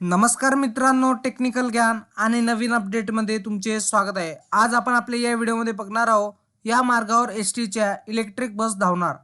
नमस्कार मित्रांनो टेक्निकल ज्ञान आणि नवीन अपडेटमध्ये तुमचे स्वागत आहे. आज आपण आपल्या या व्हिडिओमध्ये बघणार आहोत या मार्गावर एस टीच्या इलेक्ट्रिक बस धावणार.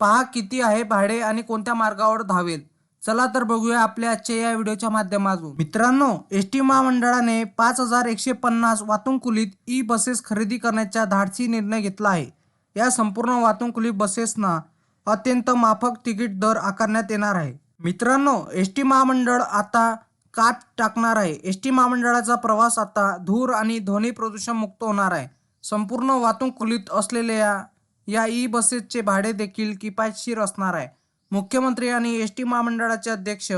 पहा किती आहे भाडे आणि कोणत्या मार्गावर धावेल. चला तर बघूया आपल्या आजच्या या व्हिडिओच्या माध्यमातून. मित्रांनो एस टी महामंडळाने पाच हजार एकशे पन्नास वातुंकुलीत ई बसेस खरेदी करण्याचा धाडसी निर्णय घेतला आहे. या संपूर्ण वातुंकुली बसेसना अत्यंत माफक तिकीट दर आकारण्यात येणार आहे. मित्रांनो एस टी महामंडळ आता कात टाकणार आहे. एस टी महामंडळाचा प्रवास आता धूर आणि ध्वनी प्रदूषण मुक्त होणार आहे. संपूर्ण वातानुकूलित असलेल्या या ई बसेसचे भाडे देखील किफायतशीर असणार आहे. मुख्यमंत्री आणि एस टी महामंडळाचे अध्यक्ष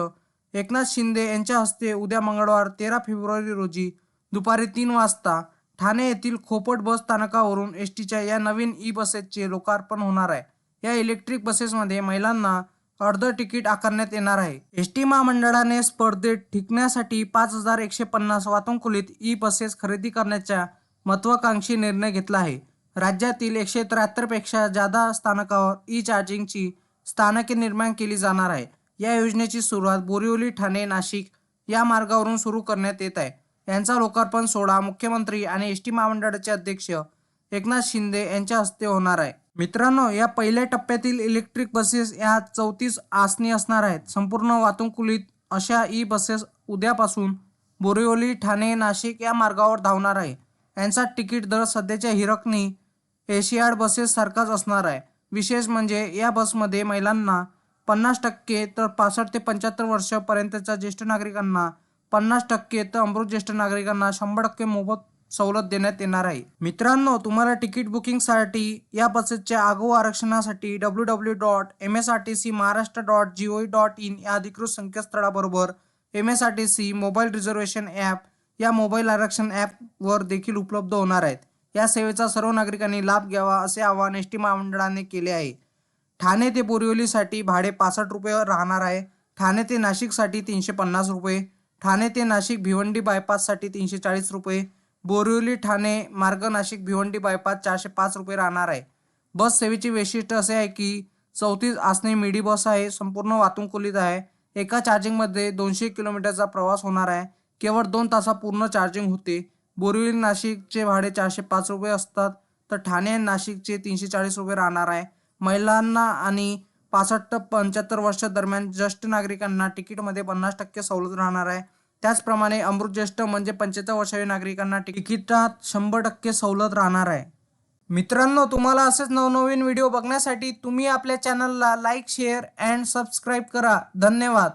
एकनाथ शिंदे यांच्या हस्ते उद्या मंगळवार तेरा फेब्रुवारी रोजी दुपारी तीन वाजता ठाणे येथील खोपट बस स्थानकावरून एस टीच्या या नवीन ई बसेसचे लोकार्पण होणार आहे. या इलेक्ट्रिक बसेसमध्ये महिलांना अर्ध तिकीट आकारण्यात येणार आहे. एस टी महामंडळाने स्पर्धेत टिकण्यासाठी पाच हजार एकशे पन्नास वातानुकूलित ई बसेस खरेदी करण्याचा महत्वाकांक्षी निर्णय घेतला आहे. राज्यातील एकशे त्र्याहत्तरपेक्षा जादा स्थानकावर ई चार्जिंगची स्थानके निर्माण केली जाणार आहे. या योजनेची सुरुवात बोरिवली ठाणे नाशिक या मार्गावरून सुरू करण्यात येत आहे. यांचा लोकार्पण सोहळा मुख्यमंत्री आणि एस टी महामंडळाचे अध्यक्ष एकनाथ शिंदे यांच्या हस्ते होणार आहे. मित्रांनो या पहिल्या टप्प्यातील इलेक्ट्रिक बसेस या चौतीस आसनी असणार आहेत. संपूर्ण वातानुकूलित अशा ई बसेस उद्यापासून बोरिवली ठाणे नाशिक या मार्गावर धावणार आहे. यांचा तिकीट दर सध्याच्या हिरकणी एशियाड बसेस सारखाच असणार आहे. विशेष म्हणजे या बसमध्ये महिलांना पन्नास टक्के तर पासष्ट ते पंच्याहत्तर वर्षापर्यंतच्या ज्येष्ठ नागरिकांना पन्नास टक्के तर अमृत ज्येष्ठ नागरिकांना शंभर टक्के मोफत सवलत देण्यात येणार आहे. मित्रांनो तुम्हाला तिकीट बुकिंगसाठी या बसेसच्या आगाऊ आरक्षणासाठी W W dot M S R T C Maharashtra dot G dot in या अधिकृत संकेतस्थळाबरोबर M S R T C mobile reservation app या मोबाईल आरक्षण ॲपवर देखील उपलब्ध होणार आहेत. या सेवेचा सर्व नागरिकांनी लाभ घ्यावा असे आवाहन एस टी महामंडळाने केले आहे. ठाणे ते बोरिवलीसाठी भाडे पासष्ट रुपये राहणार आहे. ठाणे ते नाशिकसाठी तीनशे पन्नास रुपये. ठाणे ते नाशिक भिवंडी बायपाससाठी तीनशे चाळीस रुपये. बोरिवली ठाणे मार्ग नाशिक भिवंडी बायपास चारशे पाच रुपये राहणार आहे. बस सेवेची वैशिष्ट्य असे आहे की चौतीस आसने मिडी बस आहे संपूर्ण वातुंकुलीत आहे. एका चार्जिंगमध्ये दोनशे किलोमीटरचा प्रवास होणार आहे. केवळ दोन तासा पूर्ण चार्जिंग होते. बोरिवली नाशिकचे भाडे चारशे पाच रुपये असतात तर ठाणे आणि नाशिकचे तीनशे चाळीस रुपये राहणार आहे. महिलांना आणि पासष्ट पंच्याहत्तर वर्ष दरम्यान ज्येष्ठ नागरिकांना तिकीटमध्ये पन्नास टक्के सवलत राहणार आहे. त्याचप्रमाणे अमृत ज्येष्ठ म्हणजे पंच्याहत्तर वर्षाच्या नागरिकांना तिकिटात शंभर टक्के सवलत राहणार आहे. मित्रांनो तुम्हाला असेच नवनवीन व्हिडिओ बघण्यासाठी तुम्ही आपल्या चॅनलला लाईक शेअर अँड सबस्क्राईब करा. धन्यवाद.